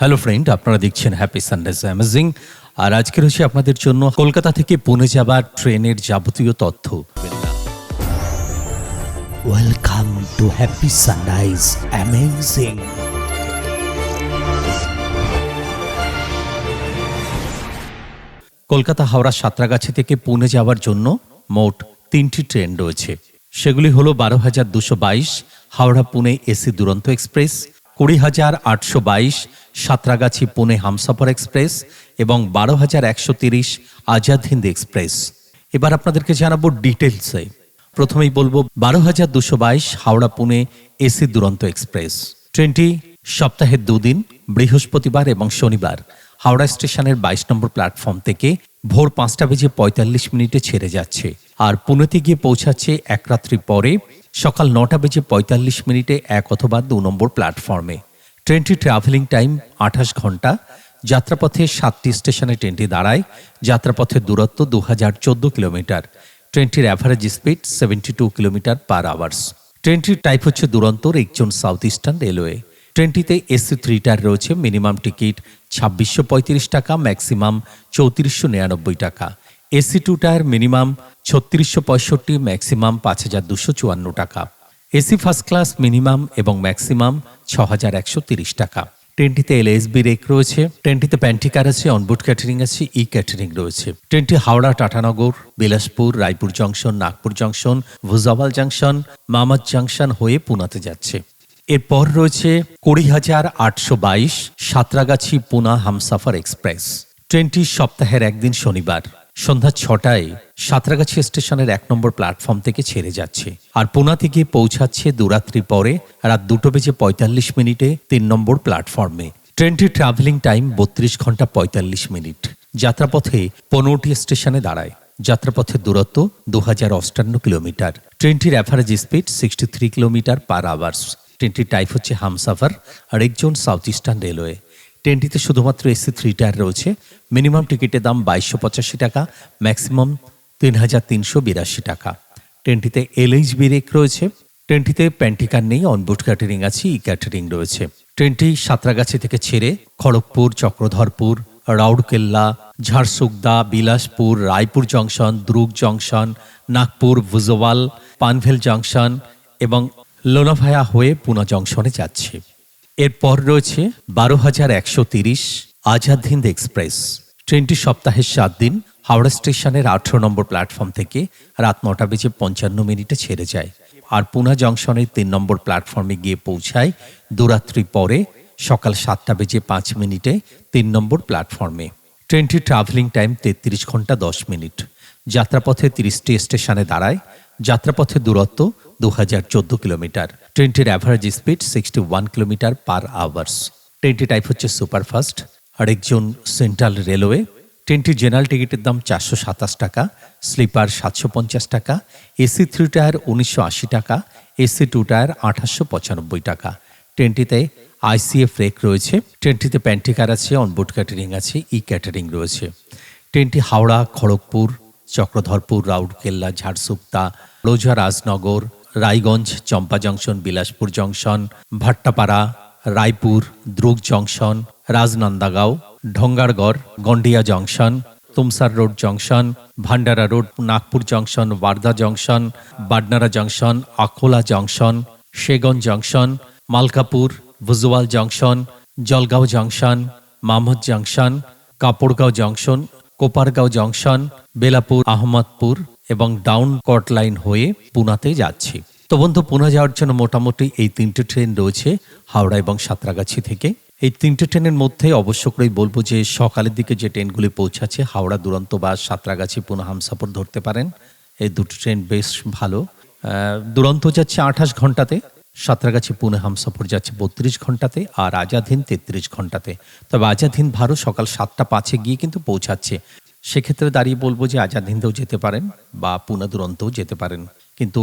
Hello friend আপনারা দেখছেন happy Sundays amazing আর আজকে রয়েছে আপনাদের জন্য কলকাতা থেকে পুনে যাবার ট্রেনের যাবতীয় তথ্য। Welcome to happy sunrise amazing Kolkata Howrah Santragachi থেকে পুনে যাওয়ার জন্য মোট তিনটি ট্রেন রয়েছে। সেগুলি হলো বারো হাজার দুশো বাইশ হাওড়া পুনে এসি দুরন্ত এক্সপ্রেস কুড়ি হাজার আটশো বাইশ সাঁতরাগাছি পুনে হামসাফর এক্সপ্রেস এবং বারো হাজার একশো তিরিশ আজাদ হিন্দ এক্সপ্রেস। এবার আপনাদেরকে জানাব ডিটেলসে প্রথমেই বলব, বারো হাজার দুশো বাইশ হাওড়া পুনে এসি দুরন্ত এক্সপ্রেস। ট্রেনটি সপ্তাহের দুদিন, বৃহস্পতিবার এবং শনিবার। হাওড়া স্টেশনের বাইশ নম্বর প্ল্যাটফর্ম থেকে ভোর পাঁচটা বেজে পঁয়তাল্লিশ মিনিটে ছেড়ে যাচ্ছে। আর পুনেতে গিয়ে পৌঁছাচ্ছে এক রাত্রি পরে সকাল নটা বেজে পঁয়তাল্লিশ মিনিটে এক অথবা দু নম্বর প্ল্যাটফর্মে। ট্রেনটি ট্রাভেলিং টাইম আঠাশ ঘণ্টা। যাত্রাপথে সাতটি স্টেশনে ট্রেনটি দাঁড়ায়। যাত্রাপথের দূরত্ব দু হাজার চোদ্দ কিলোমিটার। ট্রেনটির average speed seventy two kilometre per hours ট্রেনটির টাইপ হচ্ছে দুরন্তর একজন সাউথ ইস্টার্ন রেলওয়ে ট্রেনটিতে এসি থ্রি টায়ার রয়েছে মিনিমাম টিকিট ছাব্বিশশো পঁয়ত্রিশ টাকা ম্যাক্সিমাম চৌত্রিশশো নিরানব্বই টাকা। এসি টু টায়ার মিনিমাম ছত্রিশশো পঁয়ষট্টি, ম্যাক্সিমাম পাঁচ হাজার দুশো চুয়ান্ন টাকা। এসি ফার্স্ট ক্লাস মিনিমাম এবং ম্যাক্সিমাম ছ হাজার একশো তিরিশ টাকা। ট্রেনটিতে এলএসবি রেক রয়েছে, ট্রেনটিতে প্যান্টিকার আছে, অনবোর্ড ক্যাটারিং আছে, ই ক্যাটারিং রয়েছে। ট্রেনটি Howrah, Tatanagar, Bilaspur, Raipur junction, Nagpur junction Bhusawal junction Manmad junction হয়ে পুনাতে যাচ্ছে। এরপর রয়েছে কুড়ি হাজার আটশো বাইশ, সাঁতরাগাছি পুনা হামসাফার এক্সপ্রেস। ট্রেনটি সপ্তাহের একদিন শনিবার। সন্ধ্যা ছটায় সাঁতরাগাছি স্টেশনের এক নম্বর প্ল্যাটফর্ম থেকে ছেড়ে যাচ্ছে। আর পুনা থেকে পৌঁছাচ্ছে দুরাত্রি পরে রাত দুটো বেজে পঁয়তাল্লিশ মিনিটে তিন নম্বর প্ল্যাটফর্মে। ট্রেনটির ট্রাভেলিং টাইম বত্রিশ ঘণ্টা পঁয়তাল্লিশ মিনিট। যাত্রাপথে পনেরোটি স্টেশনে দাঁড়ায়। যাত্রাপথের দূরত্ব দু হাজার অষ্টান্ন কিলোমিটার। ট্রেনটির average speed sixty three kilometre per hours ট্রেনটির টাইপ হচ্ছে হামসাফার, আর একজন সাউথ ইস্টার্ন রেলওয়ে ট্রেনটিতে শুধুমাত্র এসি থ্রি টায়ার রয়েছে। মিনিমাম টিকিটের দাম বাইশশো পঁচাশি টাকা, ম্যাক্সিমাম তিন হাজার তিনশো বিরাশি টাকা। ট্রেনটিতে এলএইচ বিরেক রয়েছে। ট্রেনটিতে প্যান্টিকার নেই অনবোর্ড ক্যাটারিং আছে, ই ক্যাটারিং রয়েছে। ট্রেনটি সাঁতরাগাছি থেকে ছেড়ে Kharagpur, Chakradharpur, Rourkela, Jharsuguda, Bilaspur, Raipur junction, Durg junction, Nagpur, Bhusawal, Panvel junction এবং লোনাভায়া হয়ে পুনা জংশনে যাচ্ছে। এরপর রয়েছে বারো হাজার একশো তিরিশ আজাদ হিন্দ এক্সপ্রেস। ট্রেনটি সপ্তাহের সাত দিন, হাওড়া স্টেশনের আঠেরো নম্বর প্ল্যাটফর্ম থেকে রাত নটা বেজে পঞ্চান্ন মিনিটে ছেড়ে যায়। আর পুনা জংশনের তিন নম্বর প্ল্যাটফর্মে গিয়ে পৌঁছায় দুরাত্রি পরে সকাল সাতটা বেজে পাঁচ মিনিটে তিন নম্বর প্ল্যাটফর্মে। ট্রেনটির ট্রাভেলিং টাইম তেত্রিশ ঘণ্টা দশ মিনিট। যাত্রাপথে তিরিশটি স্টেশনে দাঁড়ায়। যাত্রাপথের দূরত্ব দু হাজার চোদ্দ কিলোমিটার। ট্রেনটির average speed sixty one kilometre per hours ট্রেনটি টাইপ হচ্ছে সুপারফাস্ট আর একজন সেন্ট্রাল রেলওয়ে ট্রেনটির জেনারেল টিকিটের দাম চারশো সাতাশ টাকা। স্লিপার সাতশো পঞ্চাশ টাকা। এসি থ্রি টায়ার উনিশশো আশি টাকা। এসি টু টায়ার আঠাশশো পঁচানব্বই টাকা। ট্রেনটিতে আইসিএফ রেক রয়েছে। ট্রেনটিতে প্যান্টিকার আছে অনবোর্ড ক্যাটারিং আছে ই ক্যাটারিং রয়েছে। ট্রেনটি Howrah, Kharagpur, Chakradharpur, Rourkela, Jharsuguda, লোঝা, Rajnagar Raiganj, Champa junction, Bilaspur junction, Bhatapara, Raipur, Durg junction, Rajnandgaon, Dongargarh Gondia junction, Tumsar road junction, Bhandara road, Nagpur junction Wardha junction, Badnera junction, Akola junction, Shegaon junction, Malkapur, Bhusawal junction, Jalgaon junction Manmad junction, Kopargaon junction, Kopargaon junction, Belapur, Ahmadpur এবং down কট line হয়ে পুনাতে যাচ্ছি। তো বন্ধু, পুনা যাওয়ার জন্য মোটামুটি এই তিনটে ট্রেন রয়েছে হাওড়া এবং সাঁতরাগাছি থেকে। এই তিনটে ট্রেনের মধ্যে অবশ্য করেই বলব যে সকালের দিকে যে ট্রেনগুলি পৌঁছাচ্ছে, হাওড়া দুরন্ত বা সাঁতরাগাছি পুনা হামসাপুর ধরতে পারেন। এই দুটো ট্রেন বেশ ভালো। দুরন্ত যাচ্ছে আঠাশ ঘন্টাতে, সাঁতরাগাছি পুনে হামসাপুর যাচ্ছে বত্রিশ ঘন্টাতে আর আজাদ হিন্দ তেত্রিশ ঘন্টাতে। তবে আজাদ হিন্দ ভারত সকাল সাতটা পাঁচে গিয়ে কিন্তু পৌঁছাচ্ছে। সেক্ষেত্রে দাঁড়িয়ে বলব যে আজাদ হিন্দেও যেতে পারেন বা পুনা দুরন্তও যেতে পারেন। কিন্তু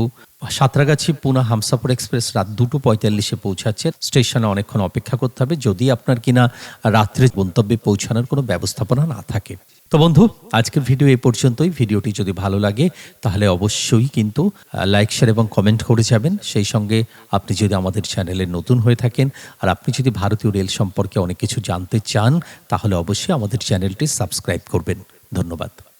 সাঁতরাগাছি পুনা হামসাপুর এক্সপ্রেস রাত দুটো পঁয়তাল্লিশে পৌঁছাচ্ছে। স্টেশনে অনেকক্ষণ অপেক্ষা করতে হবে। যদি আপনার কিনা রাত্রে গন্তব্যে পৌঁছানোর কোনো ব্যবস্থাপনা না থাকে। তো বন্ধু, আজকের ভিডিও এই পর্যন্তই। ভিডিওটি যদি ভালো লাগে, তাহলে অবশ্যই কিন্তু লাইক শেয়ার এবং কমেন্ট করে যাবেন। সেই সঙ্গে আপনি যদি আমাদের চ্যানেলে নতুন হয়ে থাকেন আর আপনি যদি ভারতীয় রেল সম্পর্কে অনেক কিছু জানতে চান, তাহলে অবশ্যই আমাদের চ্যানেলটি সাবস্ক্রাইব করবেন। ধন্যবাদ।